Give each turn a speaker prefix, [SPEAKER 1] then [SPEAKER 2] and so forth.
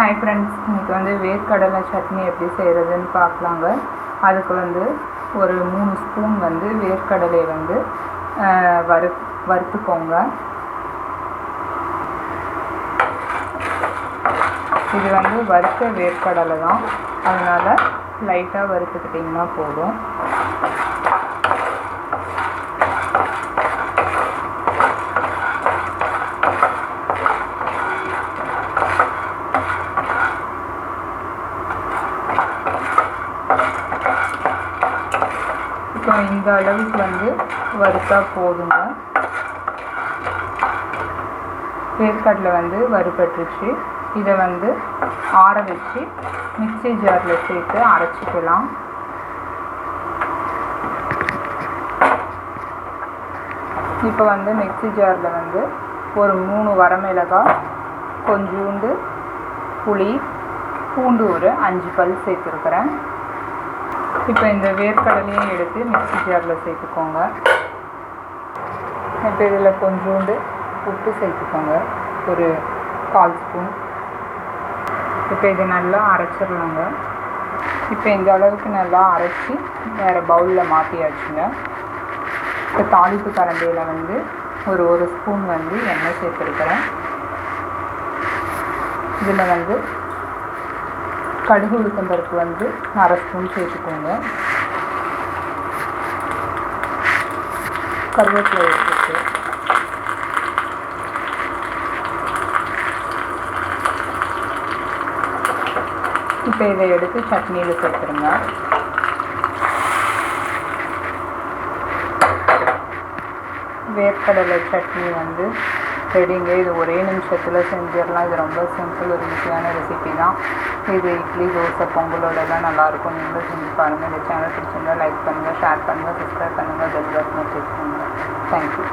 [SPEAKER 1] Hi friends இன்றைக்கி வந்து வேர்க்கடலை சட்னி எப்படி செய்கிறதுன்னு பார்க்கலாங்க. அதுக்கு வந்து ஒரு மூணு ஸ்பூன் வந்து வேர்க்கடலை வந்து வறு வறுத்துக்கோங்க. இது வந்து வறுத்த வேர்க்கடலை தான். அதனால் லைட்டாக வறுத்துக்கிட்டிங்கன்னா போதும். இப்போ இந்த அளவுக்கு வந்து வறுத்தா போதுங்க. வேர்க்கடலை வந்து வறுபட்டுருச்சு. இதை வந்து ஆற வச்சு மிக்ஸி ஜாரில் சேர்த்து அரைச்சிக்கலாம். இப்போ வந்து மிக்ஸி ஜாரில் வந்து ஒரு மூணு வரமிளகாய் கொஞ்சூண்டு புளி பூண்டு ஒரு அஞ்சு பல் சேர்த்துருக்குறேன். இப்போ இந்த வேர்க்கடலையும் எடுத்து மிக்ஸி ஜாரில் சேர்த்துக்கோங்க. இப்போ இதில் கொஞ்சோண்டு உப்பு சேர்த்துக்கோங்க. ஒரு கால் ஸ்பூன். இப்போ இது நல்லா அரைச்சிடலாங்க. இப்போ இந்த அளவுக்கு நல்லா அரைச்சி வேறு பவுலில் மாற்றியாச்சுங்க இப்போ தாளிப்பு கரண்டியில் வந்து ஒரு ஒரு ஸ்பூன் வந்து எண்ணெய் சேர்த்துருக்குறேன். இதில் வந்து கடுகு உளுத்தம் பருப்பு வந்து அரை ஸ்பூன் சேர்த்துக்கோங்க. கருவேப்பிலை எடுத்துட்டு. இப்போ இதை எடுத்து சட்னியில் சேர்த்துருங்க. வேர்க்கடலை சட்னி வந்து ரெடிங்க இது ஒரே நிமிஷத்தில் செஞ்சிடலாம். இது ரொம்ப சிம்பிள் ஒரு ஈஸியான ரெசிபி தான். இது இட்லி தோசை பொங்கலோடலாம் நல்லாயிருக்கும். நீங்களும் செஞ்சு பாருங்கள் இந்த சேனல் பிடிச்சிருந்தா லைக் பண்ணுங்கள் ஷேர் பண்ணுங்கள் சப்ஸ்கிரைப் பண்ணுங்கள் பெல் பட்டனை கிளிக் பண்ணுங்கள் தேங்க்யூ